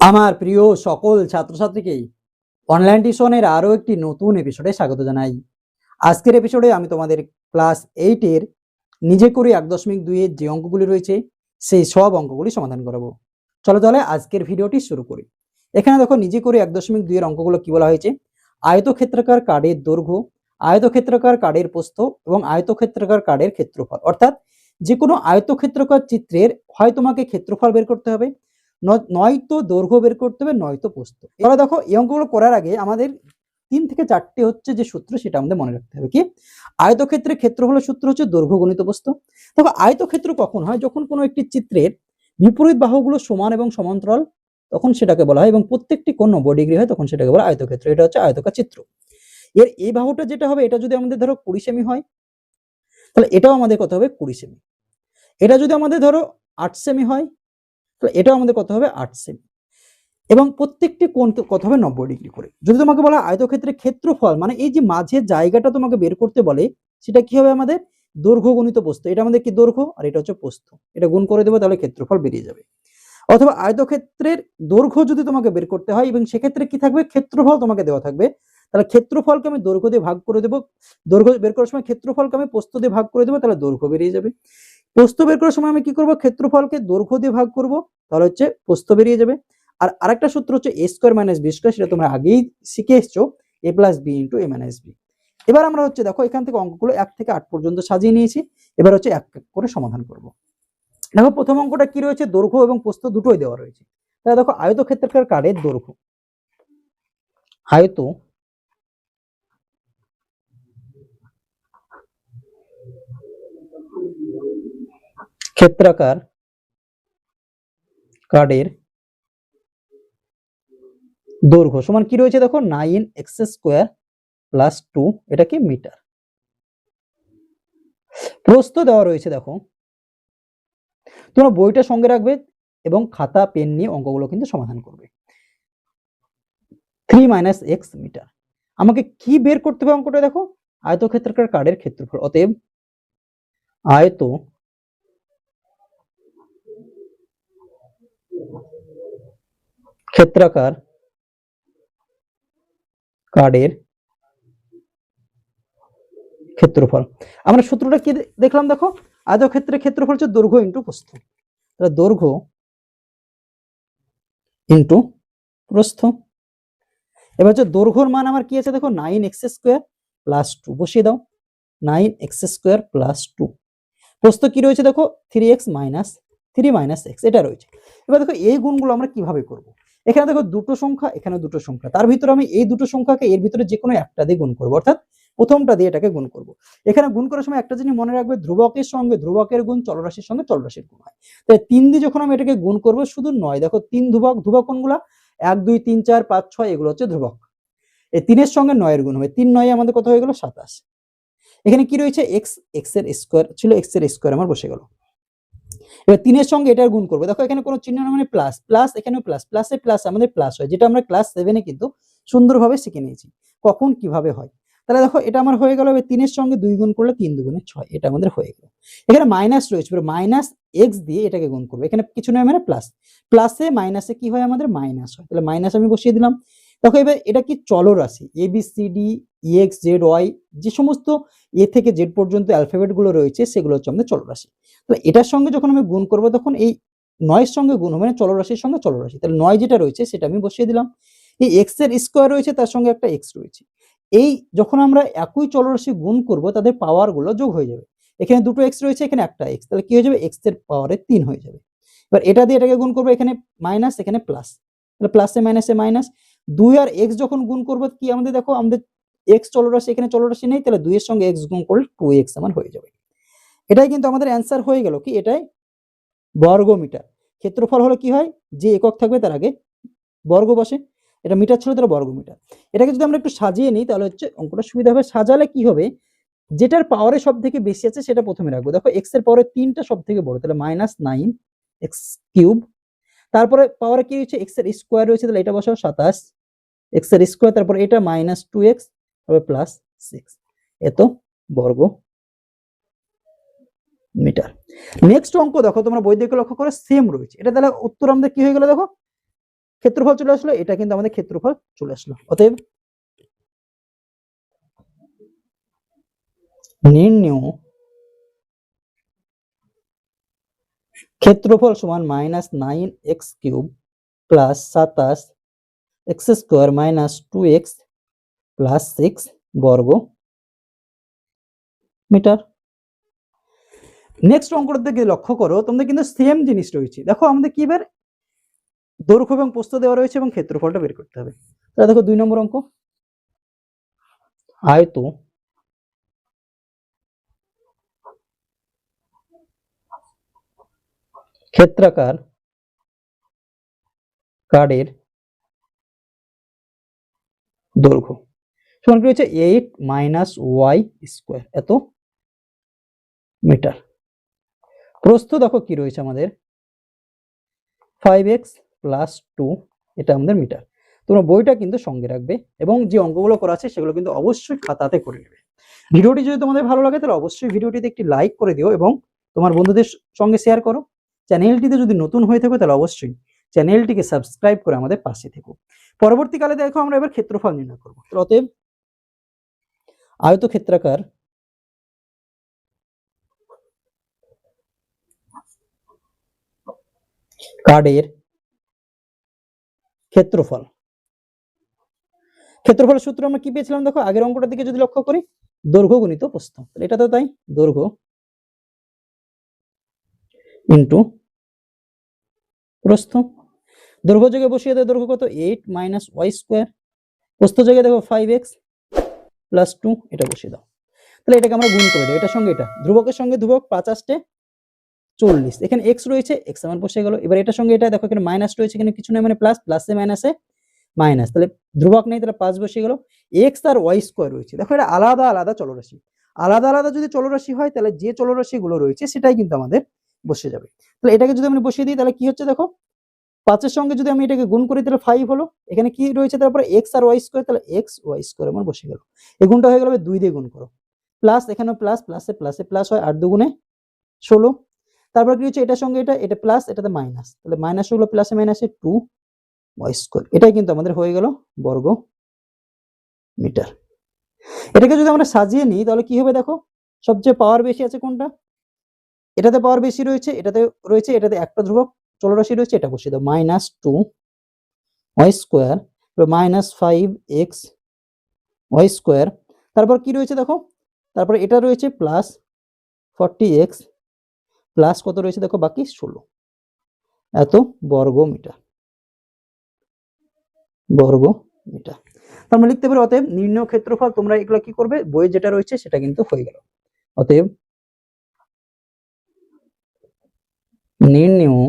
আমার প্রিয় সকল ছাত্রছাত্রীকেই অনলাইন টিউশনের আরও একটি নতুন এপিসোডে স্বাগত জানাই। আজকের এপিসোডে আমি তোমাদের ক্লাস এইটের নিজে করে এক দশমিক দুইয়ের যে অঙ্কগুলি রয়েছে, সেই সব অঙ্কগুলি সমাধান করাবো। চলো তাহলে আজকের ভিডিওটি শুরু করি। এখানে দেখো নিজে করে এক দশমিক দুইয়ের অঙ্কগুলো কি বলা হয়েছে? আয়তক্ষেত্রাকার কার্ডের দৈর্ঘ্য, আয়তক্ষেত্রাকার কার্ডের প্রস্থ এবং আয়তক্ষেত্রাকার কার্ডের ক্ষেত্রফল। অর্থাৎ যে কোনো আয়তক্ষেত্রাকার চিত্রের হয় তোমাকে ক্ষেত্রফল বের করতে হবে নয়তো দৈর্ঘ্য বের করতে হবে, নয়তো পোস্ত এবার দেখো, এই অঙ্কগুলো করার আগে আমাদের তিন থেকে চারটে হচ্ছে যে সূত্র, সেটা আমাদের মনে রাখতে হবে, কি? আয়তক্ষেত্রের ক্ষেত্রফলের সূত্র হচ্ছে দৈর্ঘ্য গণিত প্রস্থ। দেখো, আয়তক্ষেত্র কখন হয়? যখন কোনো একটি চিত্রের বিপরীত বাহুগুলো সমান এবং সমান্তরাল, তখন সেটাকে বলা হয়, এবং প্রত্যেকটি কোণ নব্বই ডিগ্রি হয়, তখন সেটাকে বলা আয়তক্ষেত্র। এটা হচ্ছে আয়তকার চিত্র এর এই বাহুটা যেটা হবে, এটা যদি আমাদের ধরো কুড়ি সেমি হয়, তাহলে এটাও আমাদের কত হবে? কুড়ি সেমি। এটা যদি আমাদের ধরো আট সেমি হয় তাহলে এটাও আমাদের কত হবে আট সেমি। এবং প্রত্যেকটি কোণ কত হবে নব্বই ডিগ্রি করে। যদি তোমাকে বলা আয়তক্ষেত্রের ক্ষেত্রফল মানে এই যে মাঝের জায়গাটা তোমাকে বের করতে বলে, সেটা কি হবে আমাদের? দৈর্ঘ্য গণিত প্রস্থ এটা আমাদের কি দৈর্ঘ্য? আর এটা হচ্ছে প্রস্থ এটা গুণ করে দেবো, তাহলে ক্ষেত্রফল বেরিয়ে যাবে। অথবা আয়তক্ষেত্রের দৈর্ঘ্য যদি তোমাকে বের করতে হয়, এবং সেক্ষেত্রে কি থাকবে? ক্ষেত্রফল তোমাকে দেওয়া থাকবে। তাহলে ক্ষেত্রফলকে আমি দৈর্ঘ্য দিয়ে ভাগ করে দেবো। দৈর্ঘ্য বের করার সময় ক্ষেত্রফলকে আমি প্রস্থ দিয়ে ভাগ করে দেবো, তাহলে দৈর্ঘ্য বেরিয়ে যাবে। প্রস্থ বের করার সময় আমি কি করব? ক্ষেত্রফলকে দৈর্ঘ্য দিয়ে ভাগ করব। তাহলে হচ্ছে প্রস্থ বেরিয়ে যাবে। আর আরেকটা সূত্র হচ্ছে A square minus B square সেটা তোমরা আগেই শিখে এসছো A plus B into A minus B এবার আমরা হচ্ছে দেখো, এখান থেকে অঙ্কগুলো এক থেকে আট পর্যন্ত সাজিয়ে নিয়েছি। এবার হচ্ছে এক এক করে সমাধান করব। দেখো, প্রথম অঙ্কটা কি রয়েছে? দৈর্ঘ্য এবং প্রস্থ দুটোই দেওয়া রয়েছে। তাহলে দেখো আয়ত আয়তক্ষেত্রাকার কার্ডের দৈর্ঘ্য। আয়ত ক্ষেত্রাকার কার্ডের দৈর্ঘ্য সমান কি রয়েছে দেখো? Nine X square plus two এটা কি মিটার প্রস্থ দেওয়া রয়েছে দেখো। তোমরা বইটা সঙ্গে রাখবে এবং খাতা, পেন নিয়ে অঙ্কগুলো কিন্তু সমাধান করবে। থ্রি মাইনাস এক্স মিটার আমাকে কি বের করতে হবে অঙ্কটা দেখো? আয়তক্ষেত্রাকার কার্ডের ক্ষেত্রফল। অতএব আয়ত ক্ষেত্রাকার কার্ডের ক্ষেত্রফল। আমরা সূত্রটা কি দেখলাম দেখো? আয়তক্ষেত্রের ক্ষেত্রফল হচ্ছে দৈর্ঘ্য ইন্টু প্রস্থ। দৈর্ঘ্য ইন্টু প্রস্থ। এবার হচ্ছে দৈর্ঘ্যর মান আমার কি আছে দেখো? Nine X square plus two বসিয়ে দাও। Nine X square plus two প্রস্থ কি রয়েছে দেখো? Three X minus three minus X, এটা রয়েছে। এবার দেখো, এই গুণগুলো আমরা কীভাবে করব? এখানে দেখো, দুটো সংখ্যা, এখানে দুটো সংখ্যা। তার ভিতরে আমি এই দুটো সংখ্যাকে এর ভিতরে যে কোনো একটা দিয়ে গুণ করব, অর্থাৎ প্রথমটা দিয়ে এটাকে গুণ করব। এখানে গুণ করার সময় একটা জিনিস মনে রাখবে, ধ্রুবকের সঙ্গে, ধ্রুবকের গুণ, চলরাশির সঙ্গে চলরাশির গুণ হয়। তাই তিন দিয়ে যখন আমি এটাকে গুণ করব, শুধু নয়, দেখো, তিন ধ্রুবক ধ্রুবক কোনগুলা? এক, দুই, তিন, চার, পাঁচ, ছয়, এগুলো হচ্ছে ধ্রুবক। এই তিনের সঙ্গে নয়ের গুণ হবে। তিন, নয় আমাদের কত হয়ে গেল? সাতাশ। এখানে কি রয়েছে? এক্স এক্সের স্কোয়ার, ছিল এক্সের স্কোয়ার, আমার বসে গেল। এবার তিনের সঙ্গে এটার গুণ করব। দেখো এখানে কোনো চিহ্ন মানে প্লাস প্লাস এখানেও প্লাস প্লাসে প্লাস আমাদের প্লাস হয়, যেটা আমরা ক্লাস সেভেনে কিন্তু সুন্দরভাবে শিখে নিয়েছি। কখন কীভাবে হয়? তাহলে দেখো এটা আমার হয়ে গেল, এবার তিনের সঙ্গে দুই গুণ করলে তিন দুগুণে ছয়, এটা আমাদের হয়ে গেল। এখানে মাইনাস রয়েছে মাইনাস এক্স দিয়ে এটাকে গুণ করব। এখানে কিছু নয় মানে প্লাস প্লাসে মাইনাসে কি হয় আমাদের? মাইনাস হয়। তাহলে মাইনাস আমি বসিয়ে দিলাম। দেখো এবার এটা কি চলরাশি? A B C D X Z Y যে সমস্ত এ থেকে জেড পর্যন্ত অ্যালফাবেটগুলো রয়েছে, সেগুলো হচ্ছে আমাদের চলরাশি। তাহলে এটার সঙ্গে যখন আমি গুণ করব, তখন এই নয়ের সঙ্গে গুণ হবে মানে চলরাশির সঙ্গে চলরাশি। তাহলে নয় যেটা রয়েছে, সেটা আমি বসিয়ে দিলাম। এই এক্সের স্কোয়ার রয়েছে, তার সঙ্গে একটা এক্স রয়েছে। এই যখন আমরা একই চলরাশি গুণ করব, তাদের পাওয়ারগুলো যোগ হয়ে যাবে। এখানে দুটো এক্স রয়েছে, এখানে একটা এক্স তাহলে কি হয়ে যাবে? এক্সের পাওয়ারে তিন হয়ে যাবে। এবার এটা দিয়ে এটাকে গুণ করব, এখানে মাইনাস এখানে প্লাস তাহলে প্লাসে মাইনাসে মাইনাস দুই আর এক্স যখন গুণ করব, কি আমাদের দেখো? আমাদের এক্স চলরাশি এখানে চলরাশি নেই, তাহলে দুইয়ের সঙ্গে এক্স গুণ করলে টু এক্স আমার হয়ে যাবে। এটাই কিন্তু আমাদের অ্যান্সার হয়ে গেল কি? এটাই বর্গ মিটার ক্ষেত্রফল হলো কি হয়? যে একক থাকবে তার আগে বর্গ বসে। এটা মিটার ছিল তারা বর্গ মিটার এটাকে যদি আমরা একটু সাজিয়ে নিই, তাহলে হচ্ছে অঙ্কটা সুবিধা হবে। সাজালে কি হবে? যেটার পাওয়ারে সব থেকে বেশি আছে সেটা প্রথমে রাখব। দেখো এক্সের পাওয়ারে তিনটা সব থেকে বড়, তাহলে মাইনাস নাইন এক্স কিউব তারপরে পাওয়ারে কি হচ্ছে এক্সের স্কোয়ার রয়েছে, তাহলে এটা বসাও, সাতাশ। এক্সের স্কোয়ার তারপর এটা মাইনাস টু এক্স তারপরে প্লাস সিক্স এত বর্গ মিটার। নেক্সট অঙ্ক দেখো, তোমরা বই দেখে লক্ষ্য করে সেম রয়েছে। এটা তাহলে উত্তর আমাদের কি হয়ে গেল দেখো? ক্ষেত্রফল চলে আসলো, এটা কিন্তু আমাদের ক্ষেত্রফল চলে আসলো। অতএব নির্ণয় ক্ষেত্রফল সমান minus nine x cube plus সাতাশ x square minus two x plus six বর্গ মিটার। নেক্সট অঙ্কটার দিকে লক্ষ্য করো তোমাদের কিন্তু সেম জিনিস রয়েছে। দেখো আমাদের কি বের দৈর্ঘ্য এবং প্রস্থ দেওয়া রয়েছে এবং ক্ষেত্রফলটা বের করতে হবে। তাহলে দেখো দুই নম্বর অঙ্ক। আয়ত ক্ষেত্রাকার কার্ডের দৈর্ঘ্য। সমান কি হচ্ছে? এইট মাইনাস ওয়াই স্কোয়ার এত মিটার প্রস্থ দেখো কি রয়েছে আমাদের? ফাইভ এক্স প্লাস টু এটা আমাদের মিটার তোমরা বইটা কিন্তু সঙ্গে রাখবে এবং যে অঙ্কগুলো করা আছে সেগুলো কিন্তু অবশ্যই খাতাতে করে নেবে। ভিডিওটি যদি তোমাদের ভালো লাগে তাহলে অবশ্যই ভিডিওটিতে একটি লাইক করে দিও এবং তোমার বন্ধুদের সঙ্গে শেয়ার করো। চ্যানেলটিতে যদি নতুন হয়ে থাকো তাহলে অবশ্যই চ্যানেলটিকে সাবস্ক্রাইব করে আমাদের পাশে থেকো। পরবর্তীকালে দেখো আমরা এবার ক্ষেত্রফল নির্ণয় করব। অতএব আয়তক্ষেত্রাকার কার্ডের ক্ষেত্রফল। ক্ষেত্রফলের সূত্র আমরা কি পেয়েছিলাম দেখো? আগের অঙ্কটার দিকে যদি লক্ষ্য করি দৈর্ঘ্য গুণিত প্রস্থ। এটা তো তাই? দৈর্ঘ্য ইন্টু প্রস্থ। দৈর্ঘ্য জায়গায় বসিয়ে দেয় দৈর্ঘ্য কত? এইট মাইনাস ওয়াই স্কোয়ার প্রস্থ জায়গায় দেখো ফাইভ এক্স প্লাস টু এটা বসিয়ে দাও। তাহলে এটাকে আমরা গুণ করে দেবো। এটার সঙ্গে এটা, ধ্রুবকের সঙ্গে ধ্রুবক পাঁচ আসতে চল্লিশ। এখানে এক্স রয়েছে এক্স আমার বসে গেল। এবার এটার সঙ্গে এটা, দেখো এখানে মাইনাস রয়েছে, এখানে কিছু নয় মানে প্লাস প্লাসে মাইনাসে মাইনাস তাহলে ধ্রুবক নেই, তাহলে পাঁচ বসে গেল। এক্স আর ওয়াই স্কোয়ার রয়েছে। দেখো এটা আলাদা আলাদা চলরাশি। আলাদা আলাদা যদি চলরাশি হয়, তাহলে যে চলরাশিগুলো রয়েছে, সেটাই কিন্তু আমাদের বসে যাবে। তাহলে এটাকে যদি আমি বসিয়ে দিই, তাহলে কি হচ্ছে দেখো? পাঁচের সঙ্গে যদি আমি এটাকে গুণ করি, তাহলে ফাইভ হলো। এখানে কি রয়েছে? তারপরে এক্স আর ওয়াই স্কোয়ার তাহলে এক্স ওয়াই স্কোয়ার আমার বসে গেল। এই গুণটা হয়ে গেল দুই দিয়ে গুণ করো। প্লাস এখানে প্লাস প্লাসে প্লাসে প্লাস হয় আট দুগুণে ষোলো। তারপর কি হচ্ছে? এটার সঙ্গে এটা এটা প্লাস এটাতে মাইনাস তাহলে মাইনাস হলো প্লাসে মাইনাসে টু ওয়াই স্কোয়ার এটাই কিন্তু আমাদের হয়ে গেল বর্গ মিটার এটাকে যদি আমরা সাজিয়ে নিই, তাহলে কি হবে দেখো? সবচেয়ে পাওয়ার বেশি আছে কোনটা? এটাতে পাওয়ার বেশি রয়েছে, এটাতে রয়েছে, এটাতে একটা ধ্রুবক। চলরাশি রয়েছে, এটা বসিয়ে দাও minus two y square minus five x y square তারপর কি রয়েছে দেখো, তারপরে এটা রয়েছে প্লাস ফর্টি এক্স প্লাস কত রয়েছে দেখো, বাকি ষোলো, এত বর্গ মিটার বর্গ মিটার তার মানে লিখতে পারি, অতএব নির্ণয় ক্ষেত্রফল তোমরা এগুলো কি করবে, বইয়ে যেটা রয়েছে সেটা কিন্তু হয়ে গেল, অতএব নির্ণয়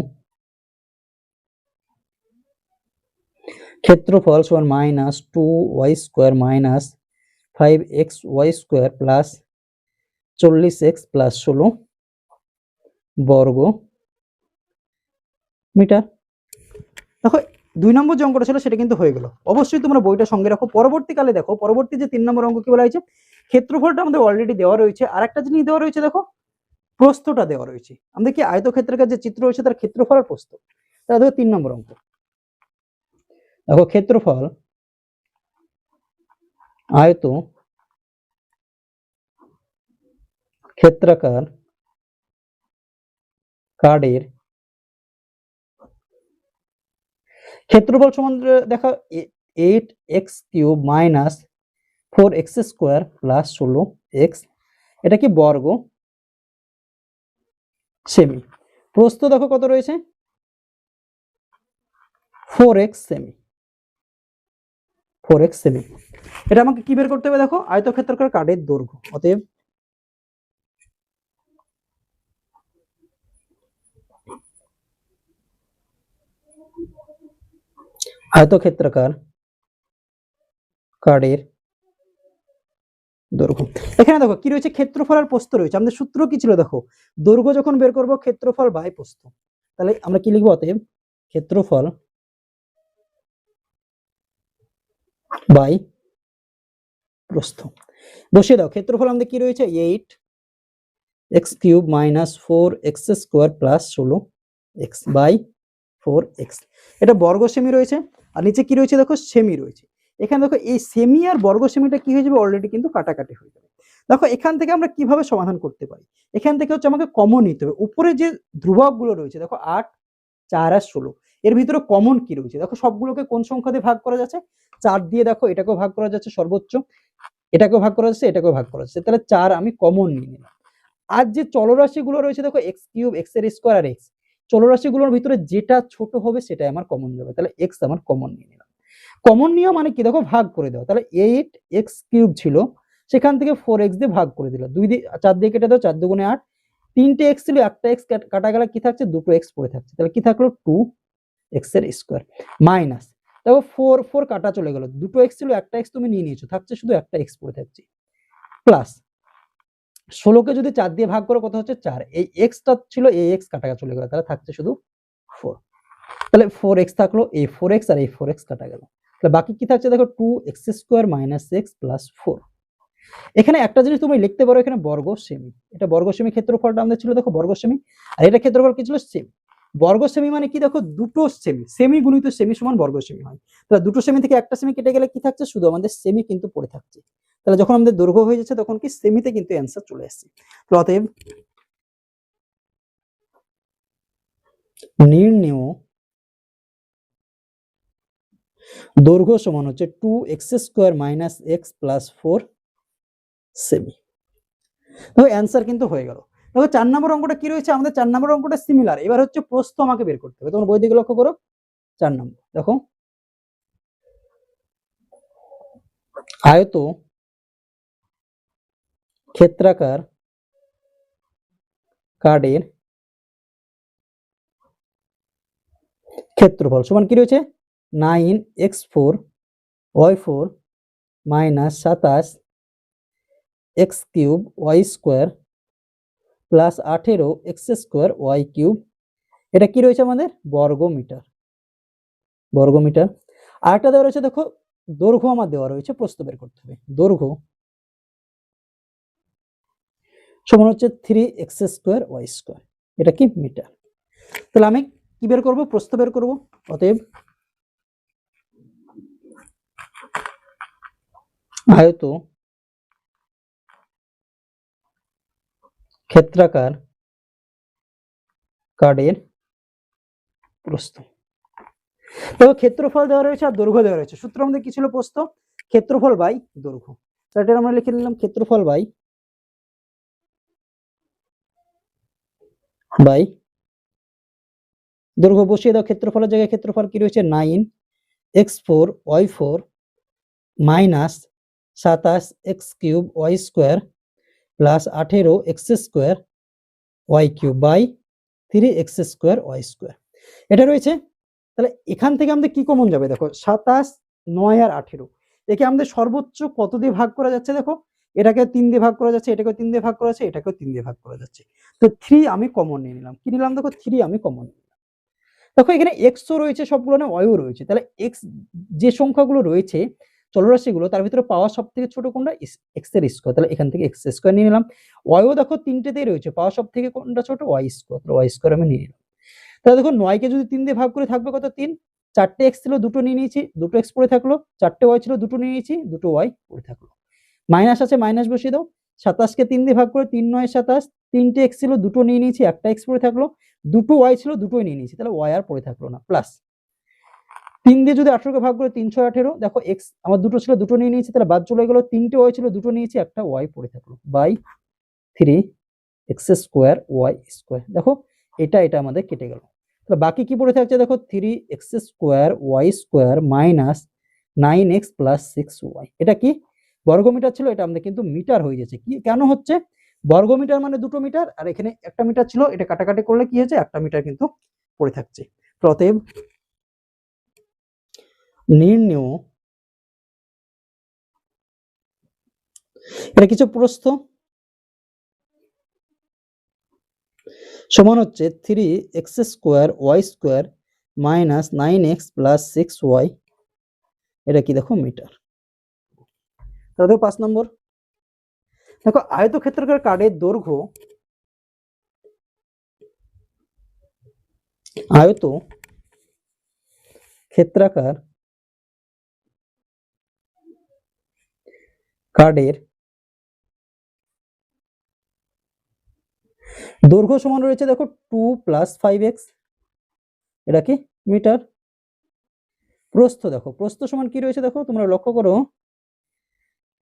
ক্ষেত্রফল সমান minus two y square minus five x y square plus চল্লিশ এক্স প্লাস ষোলো বর্গ মিটার। দেখো, দুই নম্বর যে অঙ্কটা ছিল সেটা কিন্তু হয়ে গেল। অবশ্যই তোমরা বইটা সঙ্গে রাখো। পরবর্তীকালে দেখো, পরবর্তী যে তিন নম্বর অঙ্ক কি বলা হয়েছে? ক্ষেত্রফলটা আমাদের অলরেডি দেওয়া রয়েছে। আর একটা জিনিস দেওয়া রয়েছে, দেখো, প্রস্থটা দেওয়া রয়েছে। আমাদের কি আয়তক্ষেত্রের যে চিত্র রয়েছে, তার ক্ষেত্রফল আর প্রস্থ। তাহলে দেখো তিন নম্বর অঙ্ক। দেখো ক্ষেত্রফল আয়ত ক্ষেত্রাকার কার্ডের ক্ষেত্রফল সমান দেখা eight x cube minus four x square plus ষোলো এক্স। এটা কি বর্গ? সেমি। প্রস্থ দেখো কত রয়েছে? ফোর এক্স সেমি। ফোর এক্স সেমি এটা আমাকে কি বের করতে হবে দেখো? আয়তক্ষেত্রাকার কার্ডের দৈর্ঘ্য। অতএব আয়তক্ষেত্রাকার কার্ডের দৈর্ঘ্য। এখানে দেখো, কি রয়েছে? ক্ষেত্রফল আর প্রস্থ রয়েছে। আমাদের সূত্র কি ছিল দেখো? দৈর্ঘ্য যখন বের করব, ক্ষেত্রফল বাই প্রস্থ। তাহলে আমরা কি লিখব? অতএব ক্ষেত্রফল বাই প্রস্থ। বসিয়ে দাও, ক্ষেত্রফল আমাদের কি রয়েছে? Eight x cube minus four x square plus ষোলো এক্স বাই ফোর এক্স। এটা বর্গ সেমি রয়েছে, আর নিচে কি রয়েছে দেখো? সেমি রয়েছে। এখানে দেখো, এই সেমি আর বর্গ সেমিটা কি হয়ে যাবে? অলরেডি কিন্তু কাটাকাটি হয়ে যাবে। দেখো, এখান থেকে আমরা কীভাবে সমাধান করতে পারি? এখান থেকে হচ্ছে আমাকে কমন নিতে হবে। উপরে যে ধ্রুবকগুলো রয়েছে, দেখো, আট, চার আর ষোলো। এর ভিতরে কমন কি রয়েছে? দেখো সবগুলোকে কোন সংখ্যা দিয়ে ভাগ করা যাচ্ছে? চার দিয়ে দেখো, এটাকেও ভাগ করা যাচ্ছে সর্বোচ্চ। এটাকেও ভাগ করা যাচ্ছে, এটাকেও ভাগ করা যাচ্ছে। তাহলে চার আমি কমন নিয়ে নিলাম। আর যে চলরাশিগুলো রয়েছে, দেখো এক্স কিউব এক্সের স্কোয়ার আর এক্স চলরাশিগুলোর ভিতরে যেটা ছোট হবে, সেটাই আমার কমন যাবে। তাহলে এক্স আমার কমন নিয়ে নিলাম। কমন নিয়ম মানে কি? দেখো ভাগ করে দাও। তাহলে এইট এক্স কিউব ছিল, সেখান থেকে ফোর এক্স দিয়ে ভাগ করে দিলাম দুই দিয়ে, চার দিয়ে কেটে দাও, চার দুগুণে আট। তিনটে এক্স ছিল, একটা এক্স কাটা গেলে কি থাকছে? দুটো এক্স পড়ে থাকছে। তাহলে কি থাকল? টু এক্সের স্কোয়ার মাইনাস দেখো ফোর ফোর কাটা চলে গেল। দুটো এক্স ছিল, একটা এক্স তুমি নিয়ে নিয়েছো। থাকছে শুধু একটা এক্স পড়ে থাকছে। প্লাস ষোলোকে যদি চার দিয়ে ভাগ করো, কত হচ্ছে? চার। এই এক্সটা ছিল, এই এক্স কাটা চলে গেল। তাহলে থাকছে শুধু ফোর তাহলে ফোর এক্স থাকল, এই ফোর এক্স আর এই ফোর এক্স কাটা গেল। তাহলে বাকি কি থাকছে? দেখো two x square minus x plus four এখানে একটা জিনিস তুমি লিখতে পারো, এখানে বর্গ সেমি এটা বর্গ সেমি ক্ষেত্রফলটা আমাদের ছিল, দেখো বর্গ সেমি আর এটা ক্ষেত্রফল কি ছিল? সেমি বর্গ সেমি মানে কি? দেখো, দুটো সেমি সেমি গুণিত সেমি সমান বর্গ সেমি হয়। তাহলে দুটো সেমি থেকে একটা সেমি কেটে গেলে কি থাকছে? শুধু আমাদের সেমি কিন্তু পড়ে থাকছে। তাহলে যখন আমাদের দৈর্ঘ্য হয়ে যাচ্ছে, তখন কি সেমিতে কিন্তু অ্যান্সার চলে আসছে তো অতএব নির্ণেয় দৈর্ঘ্য সমান হচ্ছে two x square minus x plus four semi. দেখো অ্যান্সার কিন্তু হয়ে গেল। দেখো চার নম্বর অঙ্কটা কি রয়েছে? আমাদের চার নম্বর অঙ্কটা সিমিলার এবার হচ্ছে প্রস্থ আমাকে বের করতে হবে। তোমার বই দিকে লক্ষ্য করো। চার নম্বর, দেখো। আয়ত ক্ষেত্রাকার কার্ডের ক্ষেত্রফল। সমান কি রয়েছে? Nine x four, y four, minus সাতাশ x cube, y square plus আঠেরো এক্স স্কোয়ার ওয়াই কিউব। এটা কি রয়েছে আমাদের? বর্গ মিটার বর্গ মিটার আরেকটা দেওয়া রয়েছে, দেখো, দৈর্ঘ্য আমার দেওয়া রয়েছে, প্রস্থ বের করতে হবে। দৈর্ঘ্য। সমান হচ্ছে three x square y square. এটা কি? মিটার। তাহলে আমি কি বের করব? প্রস্থ বের করব। অতএব আয়ত ক্ষেত্রাকার কার্ডের প্রস্থ। দেখো ক্ষেত্রফল দেওয়া রয়েছে আর দৈর্ঘ্য দেওয়া রয়েছে। সূত্র আমাদের কি ছিল প্রস্থ? ক্ষেত্রফল বাই দৈর্ঘ্য। তাহলে আমরা লিখে নিলাম ক্ষেত্রফল বাই বাই দৈর্ঘ্য। বসিয়ে দাও ক্ষেত্রফলের জায়গায় ক্ষেত্রফল কি রয়েছে? Nine x four y four minus সাতাশ x cube y square plus আঠেরো x square y cube by three x square y square এটা রয়েছে? তাহলে এখান থেকে আমাদের কি কমন যাবে? দেখো, সাতাশ, নয় আর আঠেরো। একে আমাদের সর্বোচ্চ কত দিয়ে ভাগ করা যাচ্ছে দেখো? এটাকে তিন দিয়ে ভাগ করা যাচ্ছে, এটাকেও তিন দিয়ে ভাগ করা যাচ্ছে, এটাকেও তিন দিয়ে ভাগ করা যাচ্ছে। তো থ্রি আমি কমন নিয়ে নিলাম। কি নিলাম দেখো? থ্রি আমি কমন নিলাম। দেখো, এখানে এক্সও রয়েছে সবগুলো না ওয়াইও রয়েছে। তাহলে এক্স যে সংখ্যাগুলো রয়েছে চলরাশিগুলো তার ভিতরে পাওয়া সব থেকে ছোট কোনটা? এক্সের স্কোয়ার তাহলে এখান থেকে এক্স স্কোয়ার নিয়ে নিলাম। ওয়াইও দেখো তিনটেতেই রয়েছে। পাওয়া সব থেকে কোনটা ছোট? ওয়াই স্কোয়ার তাহলে ওয়াই স্কোয়ার আমি নিয়ে নিলাম। তাহলে দেখো নয়কে যদি তিন দিয়ে ভাগ করে থাকবে কত? তিন। চারটে এক্স ছিল, দুটো নিয়ে নিয়েছি। দুটো এক্স পড়ে থাকল। চারটে ওয়াই ছিল, দুটো নিয়ে নিয়েছি। দুটো ওয়াই পড়ে থাকল। মাইনাস আছে মাইনাস বসিয়ে দাও। সাতাশকে তিন দিয়ে ভাগ করে তিন, নয়, সাতাশ। তিনটে এক্স ছিল, দুটো নিয়ে নিয়েছি। একটা এক্স পড়ে থাকল। দুটো ওয়াই ছিল, দুটোই নিয়ে নিয়েছি। তাহলে ওয়াই আর পড়ে থাকল না। প্লাস তিন দিয়ে যদি আঠেরোকে ভাগ করে তিনশো আঠেরো, দেখো এক্স আমার দুটো ছিল, দুটো নিয়ে নিয়েছি, তাহলে বাদ চলে গেলো, তিনটে ওয়াই ছিল, দুটো নিয়েছি, একটা ওয়াই পড়ে থাকল by three x square y square দেখো এটা এটা আমাদের কেটে গেল। তাহলে বাকি কি পড়ে থাকছে, দেখো three x square y square minus nine x plus six y এটা কি? বর্গমিটার ছিল, এটা আমাদের কিন্তু মিটার হয়ে যাচ্ছে কি কেন হচ্ছে? বর্গমিটার মানে দুটো মিটার, আর এখানে একটা মিটার ছিল, এটা কাটাকাটি করলে কি হয়েছে? একটা মিটার কিন্তু পড়ে থাকছে। প্রতেব নির্ণেয়। এটা কিছু প্রস্থ সমান হচ্ছে three x square y square minus nine x plus six y এটা কি দেখো মিটার তাহলে পাঁচ নম্বর। দেখো, আয়তক্ষেত্রাকার কার্ডের দৈর্ঘ্য আয়ত ক্ষেত্রাকার কার্ডের দৈর্ঘ্য সমান রয়েছে দেখো টু প্লাস ফাইভ এক্স এটা কি মিটার? প্রস্থ দেখো, প্রস্থ সমান কি রয়েছে দেখো? তোমরা লক্ষ্য করো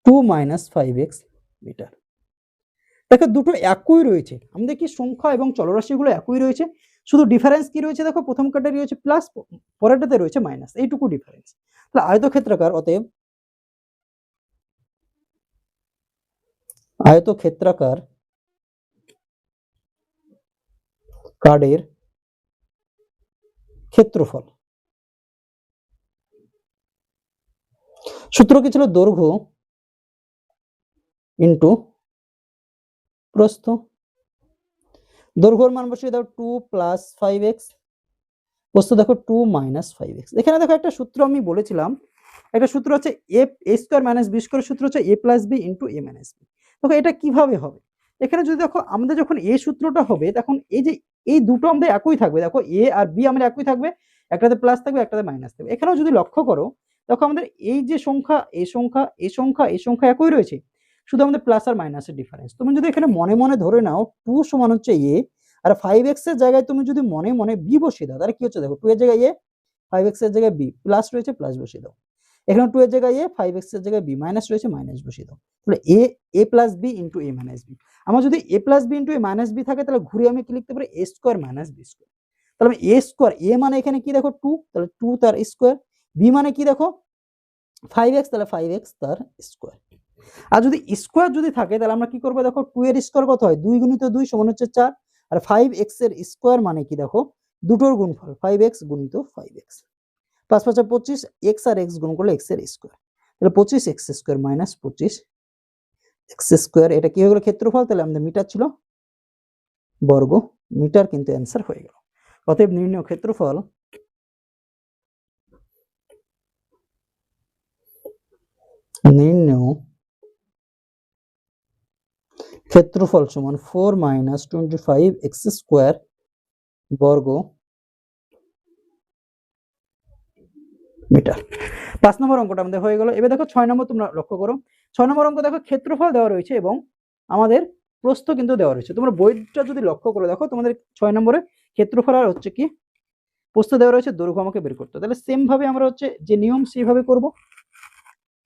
two minus five x metre. দেখো দুটো একই রয়েছে, আমাদের কি সংখ্যা এবং চলরাশিগুলো একই রয়েছে, শুধু ডিফারেন্স কি রয়েছে দেখো? প্রথম কার্ডে রয়েছে প্লাস পরেরটাতে রয়েছে মাইনাস এইটুকু ডিফারেন্স তাহলে আয়তক্ষেত্রাকার অতএব আয়তক্ষেত্রাকার কার্ডের ক্ষেত্রফল। সূত্র কি ছিল? দৈর্ঘ্য ইন্টু প্রস্থ। দৈর্ঘ্যর মান বসিয়ে দাও টু প্লাস ফাইভ এক্স প্রস্থ দেখো টু মাইনাস ফাইভ এক্স এখানে দেখো একটা সূত্র আমি বলেছিলাম, একটা সূত্র হচ্ছে a square minus b square সূত্র হচ্ছে a plus b into a minus b দেখো, এটা কীভাবে হবে? এখানে যদি দেখো, আমাদের যখন এ সূত্রটা হবে, তখন এই যে, এই দুটো আমাদের একই থাকবে। দেখো, এ আর বি আমাদের একই থাকবে, একটাতে প্লাস থাকবে, একটাতে মাইনাস থাকবে। এখানেও যদি লক্ষ্য করো, দেখো, আমাদের এই যে সংখ্যা এই সংখ্যা এই সংখ্যা এই সংখ্যা একই রয়েছে, শুধু আমাদের প্লাস আর মাইনাসের ডিফারেন্স তুমি যদি এখানে মনে মনে ধরে নাও টু সমান হচ্ছে এ, আর ফাইভ এক্সের জায়গায় তুমি যদি মনে মনে বি বসিয়ে দাও, তাহলে কি হচ্ছে? দেখো টু এর জায়গায় এ ফাইভ এক্সের জায়গায় বি প্লাস রয়েছে প্লাস বসিয়ে দাও। এখানে টু এর জায়গায় এ ফাইভ এক্সের জায়গায় বি মাইনাস রয়েছে মাইনাস বসিয়ে দাও। তাহলে a a plus b into a minus b আমার যদি a plus b into a minus b থাকে, তাহলে ঘুরে আমি কি লিখতে পারি? A square minus b square তাহলে এ স্কোয়ার এ মানে এখানে কি দেখো? টু তাহলে টু তার স্কোয়ার বি মানে কি দেখো? ফাইভ এক্স তাহলে ফাইভ এক্স তার স্কোয়ার আর যদি স্কোয়ার যদি থাকে, তাহলে আমরা কি করব? দেখো টু এর স্কোয়ার কত হয়? দুই গুণিত দুই সমান হচ্ছে চার। আর ফাইভ এক্সের স্কোয়ার মানে কি দেখো? দুটোর গুণফল ফাইভ এক্স গুণিত ফাইভ এক্স পাঁচ পাঁচা পঁচিশ এক্স আর এক্স গুণ করলে এক্সের স্কোয়ার তাহলে পঁচিশ এক্স স্কোয়ার মাইনাস পঁচিশ এক্স স্কোয়ার এটা কি হয়ে গেলো ক্ষেত্রফল? তাহলে আমাদের মিটার ছিল বর্গ, মিটার কিন্তু অ্যান্সার হয়ে গেল। অতএব নির্ণয় ক্ষেত্রফল নির্ণয় ক্ষেত্রফল সমান four minus twenty five x square বর্গ মিটার পাঁচ নম্বর অঙ্কটা আমাদের হয়ে গেল। এবার দেখো ছয় নম্বর তোমরা লক্ষ্য করো। ছয় নম্বর অঙ্ক দেখো ক্ষেত্রফল দেওয়া রয়েছে এবং আমাদের প্রস্থ কিন্তু দেওয়া রয়েছে। তোমরা বইটা যদি লক্ষ্য করে দেখো, তোমাদের ছয় নম্বরে ক্ষেত্রফল আর হচ্ছে কি? প্রস্থ দেওয়া রয়েছে, দৈর্ঘ্য আমাকে বের করতে। তাহলে সেম ভাবে আমরা হচ্ছে যে নিয়ম সেইভাবে করব।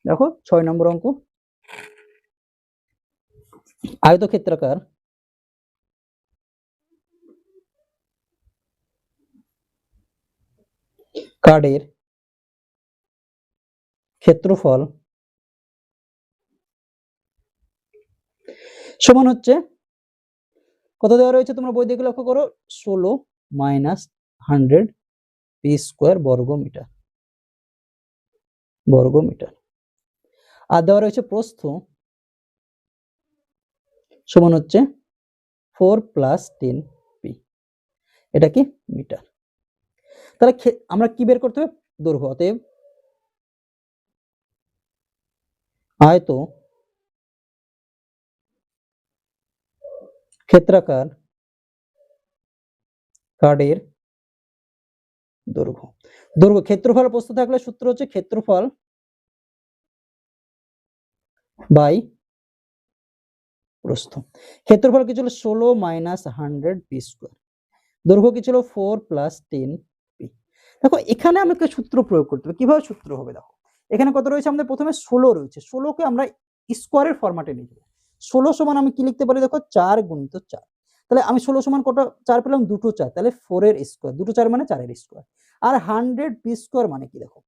দেখো ছয় নম্বর অঙ্ক। আয়তক্ষেত্রাকার। কার্ডের ক্ষেত্রফল সমান হচ্ছে কত দেওয়া রয়েছে তোমরা বই দেখে লক্ষ্য করো? ষোলো মাইনাস হান্ড্রেড পি স্কোয়ার বর্গ মিটার বর্গ মিটার আর দেওয়া রয়েছে প্রস্থ সমান হচ্ছে ফোর প্লাস টেন পি। এটা কি মিটার? তাহলে আমরা কি বের করতে হবে? দৈর্ঘ্য। অতএব আয়ত ক্ষেত্রাকার কার্ডের দৈর্ঘ্য। দৈর্ঘ্য ক্ষেত্রফল প্রস্থ থাকলে সূত্র হচ্ছে ক্ষেত্রফল বাই প্রস্থ। ক্ষেত্রফল কি ছিল? ষোলো মাইনাস হান্ড্রেড পি স্কোয়ার। দৈর্ঘ্য কি ছিল? Four plus ten p. দেখো, এখানে আমাকে সূত্র প্রয়োগ করতে হবে। কীভাবে সূত্র হবে? দেখো এখানে কত রয়েছে আমাদের? প্রথমে ষোলো রয়েছে। ষোলোকে আমরা স্কোয়ারের ফরম্যাটে নিয়ে ষোলো সমান আমি কি লিখতে পারি? দেখো, চার গুণিত চার। তাহলে আমি ষোলো সমান কটা চার পেলাম? দুটো চার। তাহলে ফোরের স্কোয়ার দুটো চার মানে চারের স্কোয়ার আর হান্ড্রেড পি স্কোয়ার মানে কি দেখো?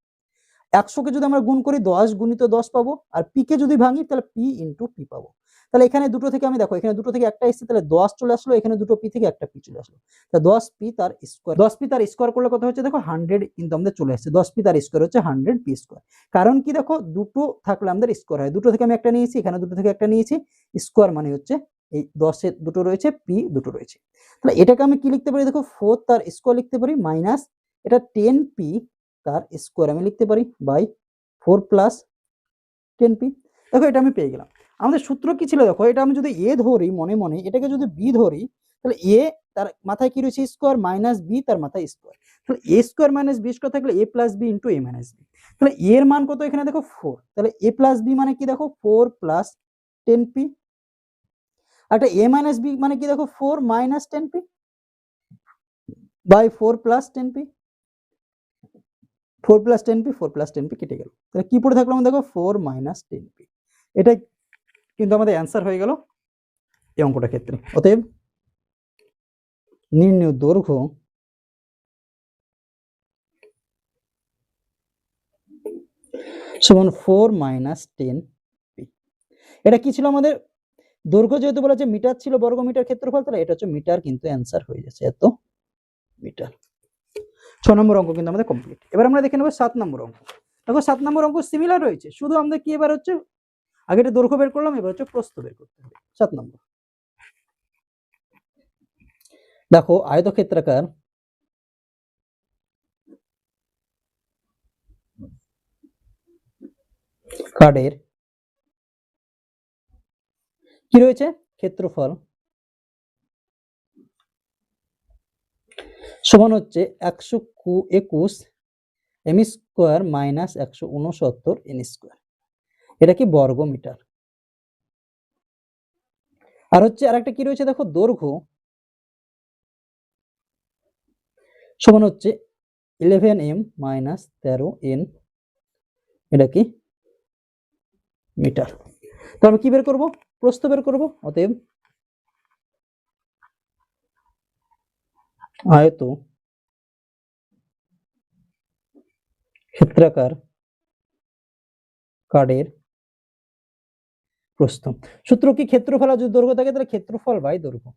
একশোকে যদি আমরা গুণ করি, দশ গুণিত দশ পাবো। আর পিকে যদি ভাঙি, তাহলে পি ইন্টু পি পাবো। তাহলে এখানে দুটো থেকে আমি দেখো, এখানে দুটো থেকে একটা এসছে, তাহলে দশ চলে আসলো, এখানে দুটো পি থেকে একটা পি চলে আসলো। তা দশ পি তার স্কোয়ার দশ পি তার স্কোয়ার করলে কত হচ্ছে দেখো হান্ড্রেড কিন্তু আমাদের চলে আসছে। দশ পি তার স্কোয়ার হচ্ছে হান্ড্রেড পি স্কোয়ার কারণ কি দেখো, দুটো থাকলে আমাদের স্কোয়ার হয়। দুটো থেকে আমি একটা নিয়েছি, এখানে দুটো থেকে একটা নিয়েছি। স্কোয়ার মানে হচ্ছে এই দশের দুটো রয়েছে পি দুটো রয়েছে। তাহলে এটাকে আমি কি লিখতে পারি? দেখো ফোর তার স্কোয়ার লিখতে পারি মাইনাস এটা টেন পি তার স্কোয়ার আমি লিখতে পারি by four plus ten p দেখো, এটা আমি পেয়ে গেলাম। আমাদের সূত্র কি ছিল? দেখো, এটা আমি যদি এ ধরি, মনে মনে, এটাকে যদি বি ধরি, তাহলে এ তার মাথায় কি রয়েছে? স্কোয়ার মাইনাস বি তার মাথায় স্কোয়ার তাহলে a square minus b square থাকলে a plus b into a minus b তাহলে এর মান কত এখানে? দেখো ফোর তাহলে এ প্লাস বি মানে কি? দেখো ফোর প্লাস টেন পি একটা এ মাইনাস বি মানে কি? দেখো four minus ten p by four plus ten p four plus ten p four plus ten p কেটে গেল। তাহলে কি পড়ে থাকল দেখো ফোর মাইনাস টেন পি এটা কিন্তু আমাদের অ্যান্সার হয়ে গেল এই অঙ্কটার ক্ষেত্রে। অতএব নির্ণয় দৈর্ঘ্য সমান ফোর মাইনাস টেন পি এটা কি ছিল আমাদের? দৈর্ঘ্য যেহেতু বলা যে মিটার ছিল বর্গ মিটার ক্ষেত্রফল, তাহলে এটা হচ্ছে মিটার কিন্তু অ্যান্সার হয়ে যাচ্ছে। এত মিটার ছ নম্বর অঙ্ক কিন্তু আমাদের কমপ্লিট এবার আমরা দেখে নেব সাত নম্বর অঙ্ক। দেখো, সাত নম্বর অঙ্ক সিমিলার রয়েছে। শুধু আমাদের কি এবার হচ্ছে আগে এটা দৈর্ঘ্য বের করলাম, এবার হচ্ছে প্রস্থ বের করতে হবে। সাত নম্বর। দেখো, আয়তক্ষেত্রাকার কার্ডের কি রয়েছে? ক্ষেত্রফল সমান হচ্ছে একশো একুশ এম স্কোয়ার মাইনাস একশো উনসত্তর এন স্কোয়ার। এটা কি বর্গ মিটার আর হচ্ছে আর একটা কি রয়েছে দেখো, দৈর্ঘ্য। সমান হচ্ছে ইলেভেন এম মাইনাস তেরো এন এটা কি? মিটার। তো আমি কি বের করব? প্রস্থ বের করব, অতএব আয়ত ক্ষেত্রাকার কার্ডের প্রস্থ। সূত্র কি ক্ষেত্রফল আর যদি দৈর্ঘ্য থাকে, তাহলে ক্ষেত্রফল বাই দৈর্ঘ্য।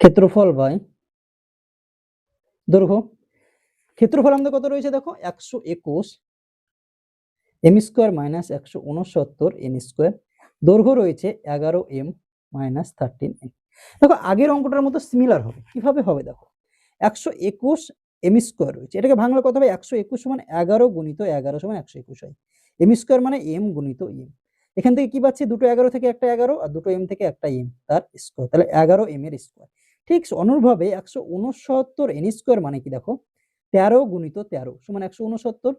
ক্ষেত্রফল বাই দৈর্ঘ্য। ক্ষেত্রফল আমাদের কত রয়েছে দেখো? একশো একুশ। এম স্কোয়ার মাইনাস একশো উনসত্তর এন স্কোয়ার। দৈর্ঘ্য রয়েছে এগারো এম মাইনাস থার্টিন এম দেখো, আগের অঙ্কটার মতো সিমিলার হবে। কীভাবে হবে দেখো? একশো একুশ এম স্কোয়ার রয়েছে। এটাকে ভাঙলে কত হবে? একশো একুশ সমান এগারো গুণিত এগারো সমান একশো একুশ হয়। এম স্কোয়ার মানে এম গুণিত এম এখান থেকে কি পাচ্ছি? দুটো এগারো থেকে একটা এগারো আর দুটো এম থেকে একটা এম তার স্কোয়ার তাহলে এগারো এম এর স্কোয়ার ঠিক অনুরূপভাবে একশো উনসত্তর এন স্কোয়ার মানে কি দেখো? তেরো গুণিত তেরো সমান একশো উনসত্তর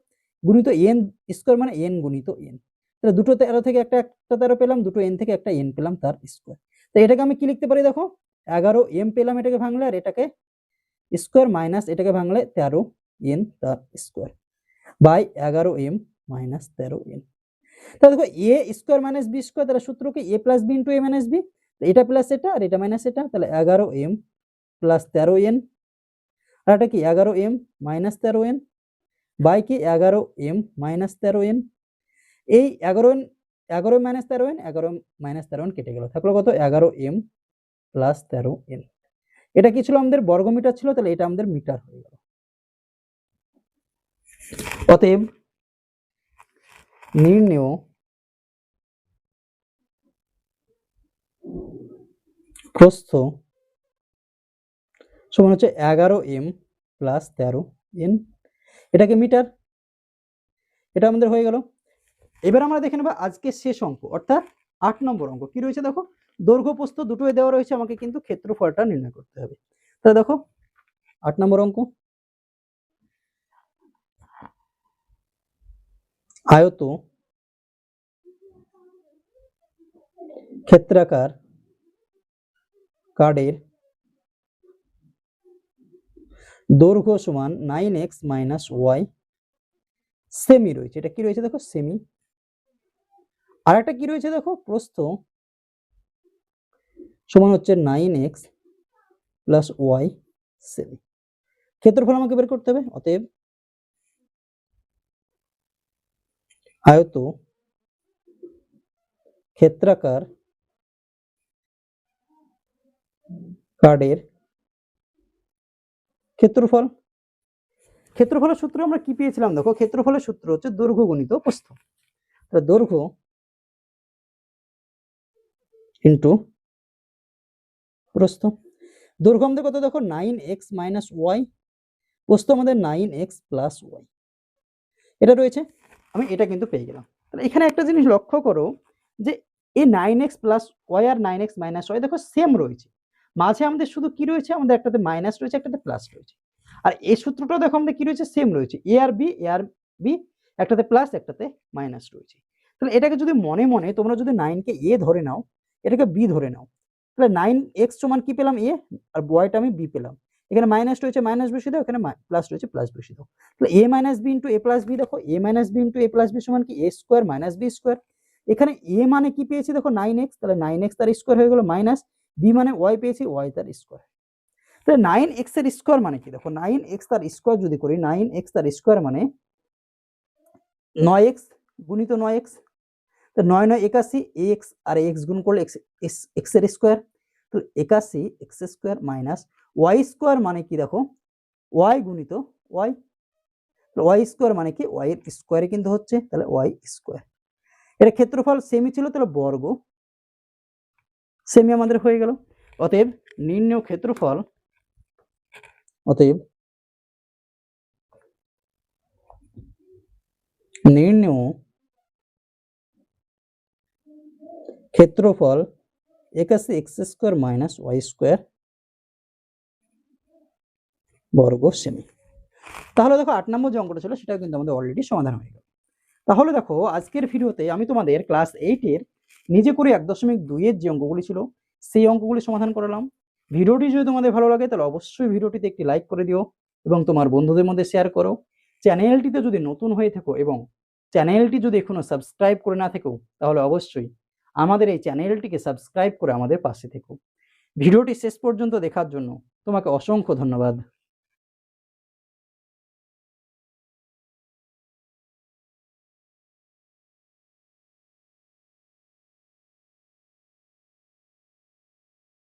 গুণিত এন স্কোয়ার মানে এন গুণিত এন তাহলে দুটো তেরো থেকে একটা একটা তেরো পেলাম, দুটো এন থেকে একটা এন পেলাম, তার স্কোয়ার তো এটাকে আমি কি লিখতে পারি দেখো? এগারো এম পেলাম এটাকে ভাঙলে আর এটাকে স্কোয়ার মাইনাস এটাকে ভাঙলে তেরো এন তার স্কোয়ার বাই এগারো এম মাইনাস তেরো এন। তাহলে দেখো a square minus b square, তাহলে সূত্র কি a plus b into a minus b এটা প্লাস এটা আর এটা মাইনাস এটা, তাহলে এগারো এম প্লাস তেরো এন। আর এটা কি এগারো এম মাইনাস তেরো এন, বাই কি এগারো এম মাইনাস তেরো এন। এই এগারো এন, এগারো মাইনাস তেরো এন, এগারো মাইনাস তেরো এন কেটে গেল। থাকল কত? এগারো এম প্লাস তেরো এন। এটা কি ছিল আমাদের বর্গমিটার ছিল? তাহলে এটা আমাদের মিটার হয়ে গেল। অতএব নির্ণেয় প্রস্থ সমান হচ্ছে এগারো এম প্লাস তেরো এন। এটাকে মিটার। এটা আমাদের হয়ে গেল। এবার আমরা দেখে নেব আজকে শেষ অঙ্ক, অর্থাৎ আট নম্বর অঙ্ক। কি রয়েছে দেখো? দৈর্ঘ্য, প্রস্থ দুটোই দেওয়া রয়েছে, আমাকে কিন্তু ক্ষেত্রফলটা নির্ণয় করতে হবে। তাহলে দেখো, আট নম্বর অঙ্ক। আয়ত ক্ষেত্রাকার কার্ডের দৈর্ঘ্য সমান নাইন এক্স মাইনাস ওয়াই সেমি রয়েছে। এটা কি রয়েছে দেখো? সেমি আর একটা কি রয়েছে দেখো? প্রস্থ সমান হচ্ছে নাইন এক্স প্লাস ওয়াই সেমি ক্ষেত্রফল আমাকে বের করতে হবে, অতএব আয়ত ক্ষেত্রাকার কার্ডের ক্ষেত্রফল। ক্ষেত্রফলের সূত্র আমরা কি পেয়েছিলাম? দেখো, ক্ষেত্রফলের সূত্র হচ্ছে দৈর্ঘ্য গণিত প্রস্থ দৈর্ঘ্য ইন্টু প্রস্থ। দৈর্ঘ্য আমাদের কত? দেখো, নাইন এক্স মাইনাস ওয়াই। প্রস্থ আমাদের নাইন এক্স প্লাস ওয়াই। এটা রয়েছে আমি এটা কিন্তু পেয়ে গেলাম। তাহলে এখানে একটা জিনিস লক্ষ্য করো যে এ নাইন এক্স প্লাস ওয়াই আর নাইন এক্স মাইনাস ওয়াই দেখো সেম রয়েছে। মাঝে আমাদের শুধু কি রয়েছে? আমাদের একটাতে মাইনাস রয়েছে, একটাতে প্লাস রয়েছে। আর এই সূত্রটাও দেখো আমাদের কি রয়েছে? সেম রয়েছে। এ আর বি এ আর বি একটাতে প্লাস একটাতে মাইনাস রয়েছে। তাহলে এটাকে যদি মনে মনে তোমরা যদি নাইনকে এ ধরে নাও, এটাকে বি ধরে নাও, তাহলে নাইন এক্স সমান কি পেলাম? এ আর ওয়াইটা আমি বি পেলাম। এখানে মাইনাস রয়েছে মাইনাস বসিয়ে দাও, এখানে প্লাস রয়েছে প্লাস বসিয়ে দাও। তাহলে a minus b into a plus b দেখো a minus b into a plus b সমান কি? A square minus b square এখানে এ মানে কি পেয়েছি? দেখো নাইন এক্স তাহলে নাইন এক্স তার স্কোয়ার হয়ে গেলো মাইনাস বি মানে ওয়াই পেয়েছি ওয়াই তার স্কোয়ার তাহলে নাইন এক্সের স্কোয়ার মানে কি? দেখো নাইন এক্স তার স্কোয়ার যদি করি নাইন এক্স তার স্কোয়ার মানে নয় এক্স গুণিত নয় এক্স তো নয় নয় একাশি এক্স আর এক্স গুণ করলে এক্স এক্সের স্কোয়ার তো একাশি x square minus y square মানে কি দেখো? ওয়াই গুণিত ওয়াই ওয়াই স্কোয়ার মানে কি? ওয়াই এর স্কোয়ারে কিন্তু হচ্ছে, তাহলে ওয়াই স্কোয়ার এটা ক্ষেত্রফল সেমি ছিল, তাহলে বর্গ। সেমি আমাদের হয়ে গেল। অতএব নির্ণয় ক্ষেত্রফল, অতএব নির্ণয় ক্ষেত্রফল একাশি x square minus y square বর্গ সেমি তাহলে দেখো আট নম্বর যে অঙ্কটা ছিল, সেটাও কিন্তু আমাদের অলরেডি সমাধান হয়ে গেল। তাহলে দেখো, আজকের ভিডিওতে আমি তোমাদের ক্লাস এইটের নিজে করে এক দশমিক দুইয়ের যে অঙ্কগুলি ছিল, সেই অঙ্কগুলি সমাধান করলাম। ভিডিওটি যদি তোমাদের ভালো লাগে, তাহলে অবশ্যই ভিডিওটিতে একটি লাইক করে দিও এবং তোমার বন্ধুদের মধ্যে শেয়ার করো। চ্যানেলটিতে যদি নতুন হয়ে থাকো এবং চ্যানেলটি যদি এখনও সাবস্ক্রাইব করে না থেকো, তাহলে অবশ্যই আমাদের এই চ্যানেলটিকে সাবস্ক্রাইব করে আমাদের পাশে থেকো। ভিডিওটি শেষ পর্যন্ত দেখার জন্য তোমাকে অসংখ্য ধন্যবাদ।